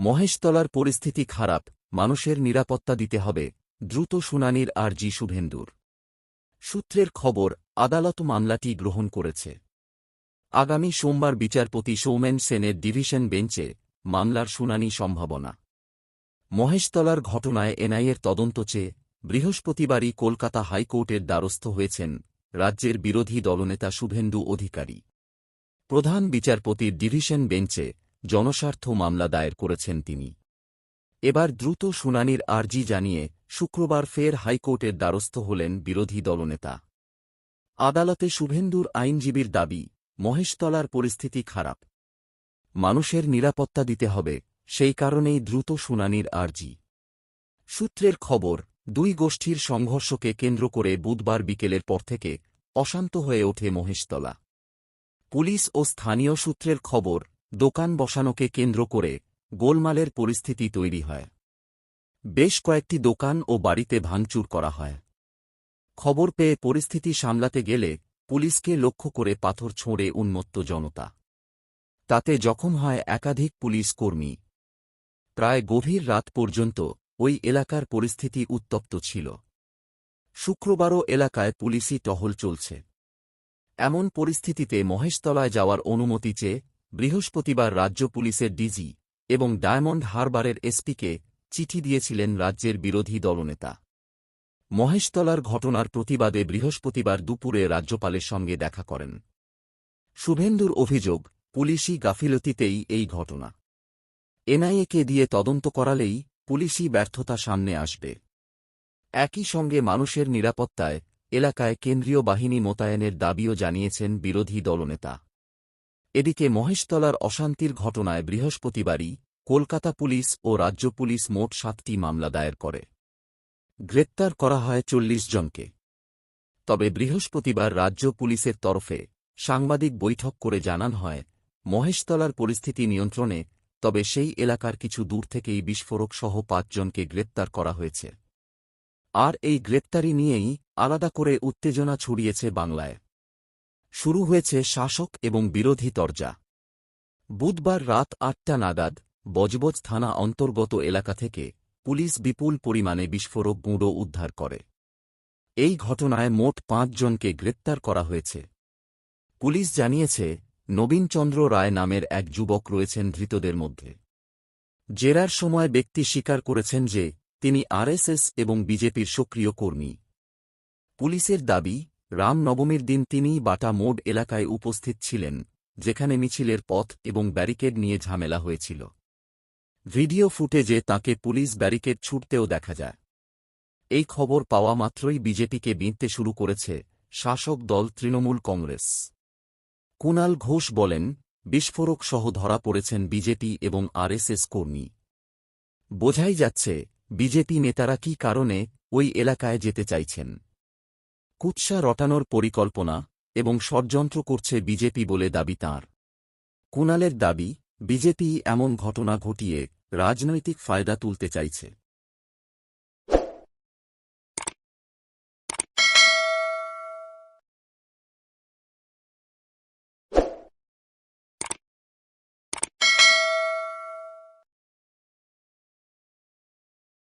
মহেশতলার পরিস্থিতি খারাপ, মানুষের নিরাপত্তা দিতে হবে, দ্রুত শুনানির আর্জি শুভেন্দুর। সূত্রের খবর, আদালত মামলাটি গ্রহণ করেছে। আগামী সোমবার বিচারপতি সৌমেন সেনের ডিভিশন বেঞ্চে মামলার শুনানি সম্ভাবনা। মহেশতলার ঘটনায় এনআইয়ের তদন্ত চেয়ে বৃহস্পতিবারই কলকাতা হাইকোর্টের দ্বারস্থ হয়েছেন রাজ্যের বিরোধী দলনেতা শুভেন্দু অধিকারী। প্রধান বিচারপতির ডিভিশন বেঞ্চে জনস্বার্থ মামলা দায়ের করেছেন তিনি। এবার দ্রুত শুনানির আর্জি জানিয়ে শুক্রবার ফের হাইকোর্টের দ্বারস্থ হলেন বিরোধী দলনেতা। আদালতে শুভেন্দুর আইনজীবীর দাবি, মহেশতলার পরিস্থিতি খারাপ। মানুষের নিরাপত্তা দিতে হবে, সেই কারণেই দ্রুত শুনানির আর্জি। সূত্রের খবর, দুই গোষ্ঠীর সংঘর্ষকে কেন্দ্র করে বুধবার বিকেলের পর থেকে অশান্ত হয়ে ওঠে মহেশতলা। পুলিশ ও স্থানীয় সূত্রের খবর দোকান বসানোকে কেন্দ্র করে গোলমালের পরিস্থিতি তৈরি হয়। বেশ কয়েকটি দোকান ও বাড়িতে ভাঙচুর করা হয়। খবর পেয়ে পরিস্থিতি সামলাতে গেলে পুলিশকে লক্ষ্য করে পাথর ছোঁড়ে উন্মত্ত জনতা। তাতে জখম হয় একাধিক পুলিশ কর্মী। প্রায় গভীর রাত পর্যন্ত ওই এলাকার পরিস্থিতি উত্তপ্ত ছিল। শুক্রবারও এলাকায় পুলিশি টহল চলছে। এমন পরিস্থিতিতে মহেশতলায় যাওয়ার অনুমতি চেয়ে বৃহস্পতিবার রাজ্য পুলিশের ডিজি এবং ডায়মন্ড হারবারের এসপিকে চিঠি দিয়েছিলেন রাজ্যের বিরোধী দলনেতা। মহেশতলার ঘটনার প্রতিবাদে বৃহস্পতিবার দুপুরে রাজ্যপালের সঙ্গে দেখা করেন। শুভেন্দুর অভিযোগ, পুলিশি গাফিলতিতেই এই ঘটনা। এনআইএকে দিয়ে তদন্ত করালেই পুলিশি ব্যর্থতা সামনে আসবে। একই সঙ্গে মানুষের নিরাপত্তায় এলাকায় কেন্দ্রীয় বাহিনী মোতায়েনের দাবিও জানিয়েছেন বিরোধী দলনেতা। এদিকে মহেশতলার অশান্তির ঘটনায় বৃহস্পতিবারই কলকাতা পুলিশ ও রাজ্য পুলিশ মোট সাতটি মামলা দায়ের করে। গ্রেপ্তার করা হয় চল্লিশ জনকে। তবে বৃহস্পতিবার রাজ্য পুলিশের তরফে সাংবাদিক বৈঠক করে জানান হয়, মহেশতলার পরিস্থিতি নিয়ন্ত্রণে, তবে সেই এলাকার কিছু দূর থেকেই বিস্ফোরক সহ পাঁচজনকে গ্রেপ্তার করা হয়েছে। আর এই গ্রেপ্তারি নিয়েই আলাদা করে উত্তেজনা ছড়িয়েছে বাংলায়। শুরু হয়েছে শাসক এবং বিরোধী তরজা। বুধবার রাত আটটা নাগাদ বজবজ থানা অন্তর্গত এলাকা থেকে পুলিশ বিপুল পরিমাণে বিস্ফোরক গুঁড়ো উদ্ধার করে। এই ঘটনায় মোট পাঁচজনকে গ্রেপ্তার করা হয়েছে। পুলিশ জানিয়েছে, নবীনচন্দ্র রায় নামের এক যুবক রয়েছেন ধৃতদের মধ্যে। জেরার সময় ব্যক্তি স্বীকার করেছেন যে, তিনি আরএসএস এবং বিজেপির সক্রিয় কর্মী। পুলিশের দাবি রামনবমীর দিন তিনি বাটা মোড এলাকায় উপস্থিত ছিলেন, যেখানে মিছিলের পথ এবং ব্যারিকেড নিয়ে ঝামেলা হয়েছিল। ভিডিও ফুটেজে তাকে পুলিশ ব্যারিকেড ছুটতেও দেখা যায়। এই খবর পাওয়া মাত্রই বিজেপিকে বিঁধতে শুরু করেছে শাসক দল তৃণমূল কংগ্রেস। কুণাল ঘোষ বলেন, বিস্ফোরক সহ ধরা পড়েছেন বিজেপি এবং আরএসএস কর্মী। বোঝাই যাচ্ছে, বিজেপি নেতারা কি কারণে ওই এলাকায় যেতে চাইছেন। কুৎসা রটানোর পরিকল্পনা এবং ষড়যন্ত্র করছে বিজেপি বলে দাবি তাঁর। কুণালের দাবি, বিজেপি এমন ঘটনা ঘটিয়ে রাজনৈতিক ফায়দা তুলতে চাইছে।